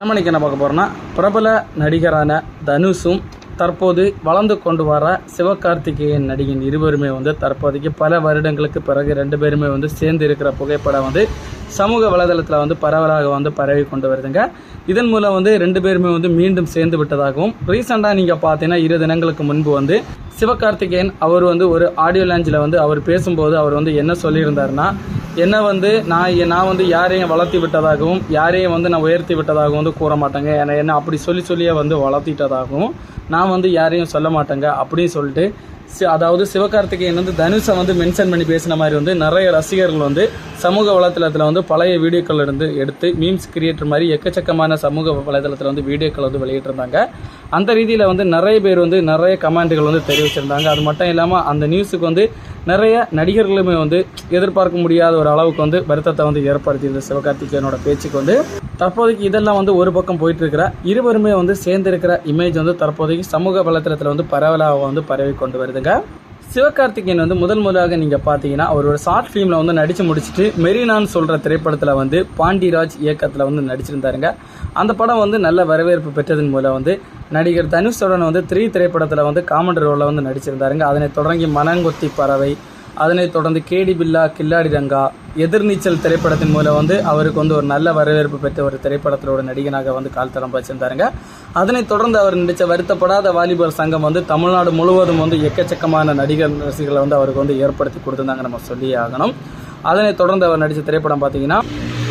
நம்ம என்ன பார்க்க போகிறோம்னா பிரபல நடிகரான தனுஷும் தற்போது வளர்ந்து கொண்டு வர சிவகார்த்திகேயன் நடிகன் இருவருமே வந்து தற்போதைக்கு பல வருடங்களுக்கு பிறகு ரெண்டு பேருமே வந்து சேர்ந்து இருக்கிற புகைப்படம் வந்து சமூக வலைதளத்தில் வந்து பரவலாக வந்து பரவி கொண்டு வருதுங்க. இதன் மூலம் வந்து ரெண்டு பேருமே வந்து மீண்டும் சேர்ந்து விட்டதாகவும் ரீசெண்டாக நீங்கள் பார்த்தீங்கன்னா இரு தினங்களுக்கு முன்பு வந்து சிவகார்த்திகேயன் அவர் வந்து ஒரு ஆடியோ லாஞ்சில் வந்து அவர் பேசும்போது அவர் வந்து என்ன சொல்லியிருந்தாருன்னா என்ன வந்து நான் நான் வந்து யாரையும் வளர்த்தி விட்டதாகவும் யாரையும் வந்து நான் உயர்த்தி விட்டதாகவும் வந்து கூற மாட்டேங்க. என்னை என்ன அப்படி சொல்லி சொல்லியே வந்து வளர்த்திட்டதாகவும் நான் வந்து யாரையும் சொல்ல மாட்டேங்க அப்படின்னு சொல்லிட்டு அதாவது சிவகார்த்திகேயன் வந்து தனுஷை வந்து மென்ஷன் பண்ணி பேசின மாதிரி வந்து நிறைய ரசிகர்கள் வந்து சமூக வலைத்தளத்தில் வந்து பழைய வீடியோக்கள் இருந்து எடுத்து மீம்ஸ் கிரியேட்டர் மாதிரி எக்கச்சக்கமான சமூக வலைதளத்தில் வந்து வீடியோக்கள் வந்து வெளியிட்டிருந்தாங்க. அந்த ரீதியில் வந்து நிறைய பேர் வந்து நிறைய கமெண்ட்டுகள் வந்து தெரிவிச்சிருந்தாங்க. அது மட்டும் இல்லாமல் அந்த நியூஸுக்கு வந்து நிறைய நடிகர்களுமே வந்து எதிர்பார்க்க முடியாத ஒரு அளவுக்கு வந்து வருத்தத்தை வந்து ஏற்படுத்தியிருந்த சிவகார்த்திகேயனோட பேச்சுக்கு வந்து தற்போதைக்கு இதெல்லாம் வந்து ஒரு பக்கம் போயிட்டு இருக்கிற இருவருமே வந்து சேர்ந்திருக்கிற இமேஜ் வந்து தற்போதைக்கு சமூக வலைத்தளத்தில் வந்து பரவலாக வந்து பரவி கொண்டு வருதுங்க. சிவகார்த்திகேயன் வந்து முதல் முதலாக நீங்கள் பார்த்தீங்கன்னா அவரோட ஷார்ட் ஃபிலிமில் வந்து நடித்து முடிச்சுட்டு மெரினான்னு சொல்கிற திரைப்படத்தில் வந்து பாண்டிராஜ் இயக்கத்தில் வந்து நடிச்சிருந்தாருங்க. அந்த படம் வந்து நல்ல வரவேற்பு பெற்றதன் மூலம் வந்து நடிகர் தனுஷுடன் வந்து த்ரீ திரைப்படத்தில் வந்து காமெடி ரோலில் வந்து நடிச்சிருந்தாருங்க. அதனை தொடங்கி மனங்கொத்தி பறவை அதனைத் தொடர்ந்து கேடி பில்லா கில்லாடி ரங்கா எதிர்நீச்சல் திரைப்படத்தின் மூலம் வந்து அவருக்கு வந்து ஒரு நல்ல வரவேற்பு பெற்ற ஒரு திரைப்படத்திலோட நடிகனாக வந்து கால் தடம் வச்சிருந்தாருங்க அதனைத் தொடர்ந்து அவர் நடித்த வருத்தப்படாத வாலிபர் சங்கம் வந்து தமிழ்நாடு முழுவதும் வந்து எக்கச்சக்கமான நடிகர் ரசிகர்களை வந்து அவருக்கு வந்து ஏற்படுத்தி கொடுத்துருந்தாங்க நம்ம சொல்லியே ஆகணும். அதனைத் தொடர்ந்து அவர் நடித்த திரைப்படம் பார்த்தீங்கன்னா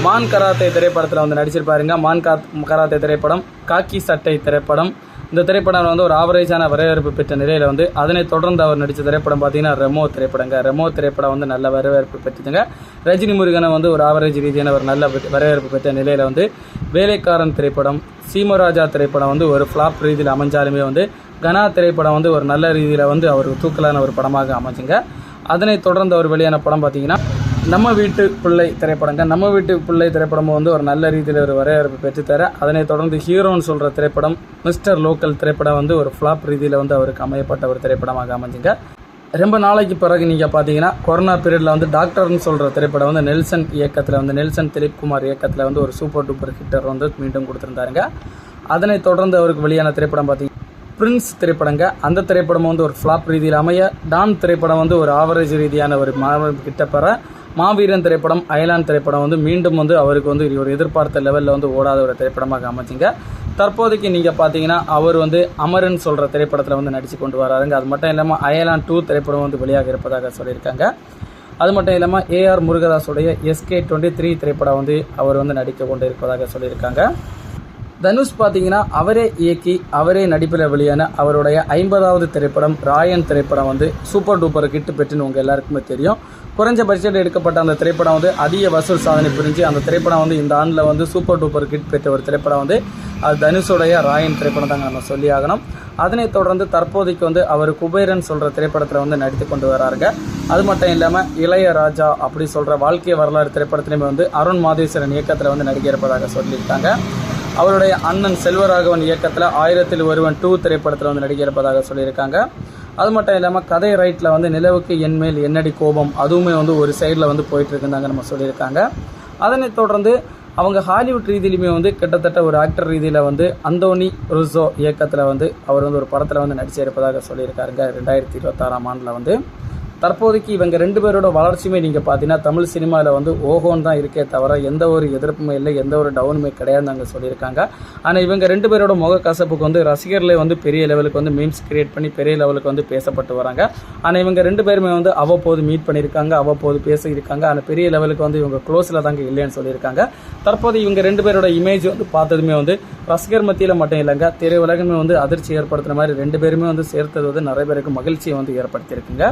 மான் கராத்தே திரைப்படத்தில் வந்து நடிச்சிருப்பாருங்க. மான் கராத்தே திரைப்படம் காக்கி சட்டை திரைப்படம் இந்த திரைப்படம் வந்து ஒரு ஆவரேஜான வரவேற்பு பெற்ற நிலையில் வந்து அதனைத் தொடர்ந்து அவர் நடித்த திரைப்படம் பார்த்தீங்கன்னா ரெமோ திரைப்படங்க. ரெமோ திரைப்படம் வந்து நல்ல வரவேற்பு பெற்றுதுங்க. ரஜினி முருகனை வந்து ஒரு ஆவரேஜ் ரீதியான ஒரு நல்ல வரவேற்பு பெற்ற நிலையில் வந்து வேலைக்காரன் திரைப்படம் சீமராஜா திரைப்படம் வந்து ஒரு ஃப்ளாப் ரீதியில் அமைஞ்சாலுமே வந்து கனா திரைப்படம் வந்து ஒரு நல்ல ரீதியில் வந்து அவர் தூக்கலான ஒரு படமாக அமைஞ்சுங்க. அதனை தொடர்ந்து அவர் வெளியான படம் பார்த்தீங்கன்னா நம்ம வீட்டு பிள்ளை திரைப்படங்க நம்ம வீட்டு பிள்ளை திரைப்படம் வந்து ஒரு நல்ல ரீதியில் ஒரு வரவேற்பு பெற்றுத்தர அதனைத் தொடர்ந்து ஹீரோன்னு சொல்கிற திரைப்படம் மிஸ்டர் லோக்கல் திரைப்படம் வந்து ஒரு ஃப்ளாப் ரீதியில் வந்து அவருக்கு அமையப்பட்ட ஒரு திரைப்படமாக அமைஞ்சுங்க. ரொம்ப நாளைக்கு பிறகு நீங்கள் பார்த்தீங்கன்னா கொரோனா பீரியடில் வந்து டாக்டர்னு சொல்கிற திரைப்படம் வந்து நெல்சன் இயக்கத்தில் வந்து நெல்சன் திலீப்குமார் இயக்கத்தில் வந்து ஒரு சூப்பர் டூப்பர் ஹிட்டர் வந்து மீண்டும் கொடுத்துருந்தாருங்க. அதனைத் தொடர்ந்து அவருக்கு வெளியான திரைப்படம் பார்த்தீங்கன்னா பிரின்ஸ் திரைப்படங்க அந்த திரைப்படம் வந்து ஒரு ஃப்ளாப் ரீதியில் அமைய டான் திரைப்படம் வந்து ஒரு ஆவரேஜ் ரீதியான ஒரு மாவட்ட கிட்ட பெற மாவீரன் திரைப்படம் அயலான் திரைப்படம் வந்து மீண்டும் வந்து அவருக்கு வந்து ஒரு எதிர்பார்த்த லெவலில் வந்து ஓடாத ஒரு திரைப்படமாக அமைச்சிங்க. தற்போதைக்கு நீங்கள் பார்த்தீங்கன்னா அவர் வந்து அமரன் சொல்கிற திரைப்படத்தில் வந்து நடித்து கொண்டு வராருங்க. அது மட்டும் இல்லாமல் அயலான் டூ திரைப்படம் வந்து வெளியாக இருப்பதாக சொல்லியிருக்காங்க. அது மட்டும் இல்லாமல் ஏஆர் முருகதாஸுடைய எஸ்கே டுவெண்ட்டி த்ரீ திரைப்படம் வந்து அவர் வந்து நடிக்க கொண்டு இருப்பதாக சொல்லியிருக்காங்க. தனுஷ் பார்த்தீங்கன்னா அவரே இயக்கி அவரே நடிப்பில் வெளியான அவருடைய ஐம்பதாவது திரைப்படம் ராயன் திரைப்படம் வந்து சூப்பர் டூப்பர் கிட்டு பெற்றுன்னு உங்கள் எல்லாருக்குமே தெரியும். குறைஞ்ச பட்ஜெட் எடுக்கப்பட்ட அந்த திரைப்படம் வந்து அதிக வசூல் சாதனை புரிஞ்சு அந்த திரைப்படம் வந்து இந்த ஆண்டில் வந்து சூப்பர் டூப்பர் கிட் பெற்ற ஒரு திரைப்படம் வந்து அது தனுஷுடைய ராயன் திரைப்படம் தாங்க நம்ம சொல்லி ஆகணும். அதனைத் தொடர்ந்து தற்போதைக்கு வந்து அவர் குபேரன் சொல்கிற திரைப்படத்தில் வந்து நடித்து கொண்டு வராருங்க. அது மட்டும் இல்லாமல் இளையராஜா அப்படி சொல்கிற வாழ்க்கை வரலாறு திரைப்படத்திலையுமே வந்து அருண் மாதேஸ்வரன் இயக்கத்தில் வந்து நடிக்க இருப்பதாக சொல்லியிருக்காங்க. அவருடைய அண்ணன் செல்வராகவன் இயக்கத்தில் ஆயிரத்தில் ஒருவன் டூ திரைப்படத்தில் வந்து நடிக்க இருப்பதாக சொல்லியிருக்காங்க. அது மட்டும் இல்லாமல் கதை ரைட்டில் வந்து நிலவுக்கு என்மேல் என்னடி கோபம்? அதுவுமே வந்து ஒரு சைடில் வந்து போயிட்டுருக்குந்தாங்க நம்ம சொல்லியிருக்காங்க. அதனைத் தொடர்ந்து அவங்க ஹாலிவுட் ரீதியிலுமே வந்து கிட்டத்தட்ட ஒரு ஆக்டர் ரீதியில் வந்து அந்தோனி ருசோ இயக்கத்தில் வந்து அவர் வந்து ஒரு படத்தில் வந்து நடிச்சிருப்பதாக சொல்லியிருக்காருங்க. ரெண்டாயிரத்தி இருபத்தாறாம் ஆண்டில் வந்து. தற்போதைக்கு இவங்க ரெண்டு பேரோட வளர்ச்சியுமே நீங்கள் பார்த்தீங்கன்னா தமிழ் சினிமாவில் வந்து ஓஹோன்னு தான் இருக்கே தவிர எந்த ஒரு எதிர்ப்புமே இல்லை எந்த ஒரு டவுனுமே கிடையாதுன்னு அங்கே சொல்லியிருக்காங்க. ஆனால் இவங்க ரெண்டு பேரோட முக கசப்புக்கு வந்து ரசிகர்களே வந்து பெரிய லெவலுக்கு வந்து மீம்ஸ் கிரியேட் பண்ணி பெரிய லெவலுக்கு வந்து பேசப்பட்டு வராங்க. ஆனால் இவங்க ரெண்டு பேருமே வந்து அவ்வப்போது மீட் பண்ணியிருக்காங்க அவ்வப்போது பேசியிருக்காங்க. ஆனால் பெரிய லெவலுக்கு வந்து இவங்க க்ளோஸில் தாங்க இல்லைன்னு சொல்லியிருக்காங்க. தற்போது இவங்க ரெண்டு பேரோட இமேஜ் வந்து பார்த்ததுமே வந்து ரசிகர் மத்தியில் மட்டும் இல்லைங்க திரையுலகமே வந்து அதிர்ச்சி ஏற்படுத்துகிற மாதிரி ரெண்டு பேருமே வந்து சேர்த்தது வந்து நிறைய பேருக்கு மகிழ்ச்சியை வந்து ஏற்படுத்தியிருக்குங்க.